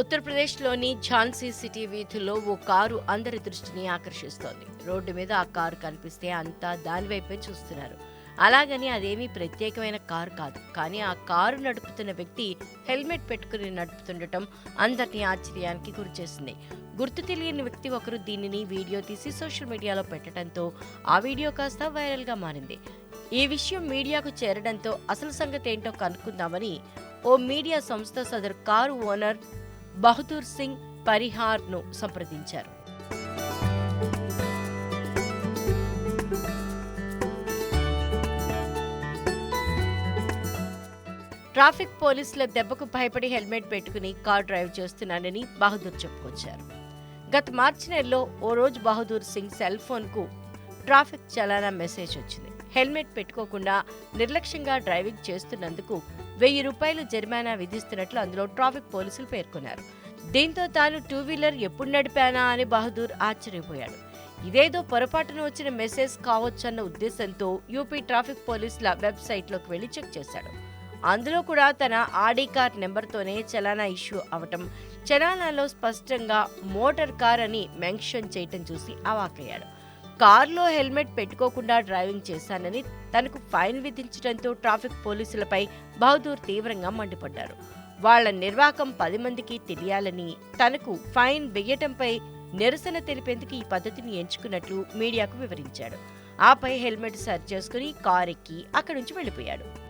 ఉత్తరప్రదేశ్లోని ఝాన్సీ సిటీ వీధిలో ఓ కారు అందరి దృష్టిని ఆకర్షిస్తోంది. రోడ్డు మీద ఆ కారు కనిపిస్తే అంతా దానివైపే చూస్తున్నారు. అలాగని అదేమీ ప్రత్యేకమైన కారు కాదు. కానీ ఆ కారు నడుపుతున్న వ్యక్తి హెల్మెట్ పెట్టుకుని నడుపుతుండటం అందరినీ ఆశ్చర్యానికి గురిచేసింది. గుర్తు తెలియని వ్యక్తి ఒకరు దీనిని వీడియో తీసి సోషల్ మీడియాలో పెట్టడంతో ఆ వీడియో కాస్త వైరల్గా మారింది. ఈ విషయం మీడియాకు చేరడంతో అసలు సంగతి ఏంటో కనుక్కుందామని ఓ మీడియా సంస్థ సదరు కారు ఓనర్ బహదూర్ సింగ్ పరిహార్ను సంప్రదించారు. ట్రాఫిక్ పోలీసుల దెబ్బకు భయపడి హెల్మెట్ పెట్టుకుని కార్ డ్రైవ్ చేస్తున్నానని బహదూర్ చెప్పుకొచ్చారు. గత మార్చి నెలలో ఓ రోజు బహదూర్ సింగ్ సెల్ ఫోన్కు ట్రాఫిక్ చలానా మెసేజ్ వచ్చింది. హెల్మెట్ పెట్టుకోకుండా నిర్లక్ష్యంగా డ్రైవింగ్ చేస్తున్నందుకు వెయ్యి రూపాయలు జరిమానా విధిస్తున్నట్లు అందులో ట్రాఫిక్ పోలీసులు పేర్కొన్నారు. దీంతో తాను టూ వీలర్ ఎప్పుడు నడిపానా అని బహదూర్ ఆశ్చర్యపోయాడు. ఇదేదో పొరపాటున వచ్చిన మెసేజ్ కావచ్చన్న ఉద్దేశంతో యూపీ ట్రాఫిక్ పోలీసుల వెబ్సైట్లోకి వెళ్ళి చెక్ చేశాడు. అందులో కూడా తన ఆడి కార్ నెంబర్తోనే చలానా ఇష్యూ అవటం చలానాలో స్పష్టంగా మోటార్ కార్ అని మెన్షన్ చేయటం చూసి అవాకయ్యాడు కారులో హెల్మెట్ పెట్టుకోకుండా డ్రైవింగ్ చేశానని తనకు ఫైన్ విధించడంతో ట్రాఫిక్ పోలీసులపై బహదూర్ తీవ్రంగా మండిపడ్డారు. వాళ్ళ నిర్వాకం పది మందికి తెలియాలని తనకు ఫైన్ వేయటంపై నిరసన తెలిపేందుకు ఈ పద్ధతిని ఎంచుకున్నట్లు మీడియాకు వివరించాడు. ఆపై హెల్మెట్ సర్చ్ చేసుకుని కారెక్కి అక్కడి నుంచి వెళ్ళిపోయాడు.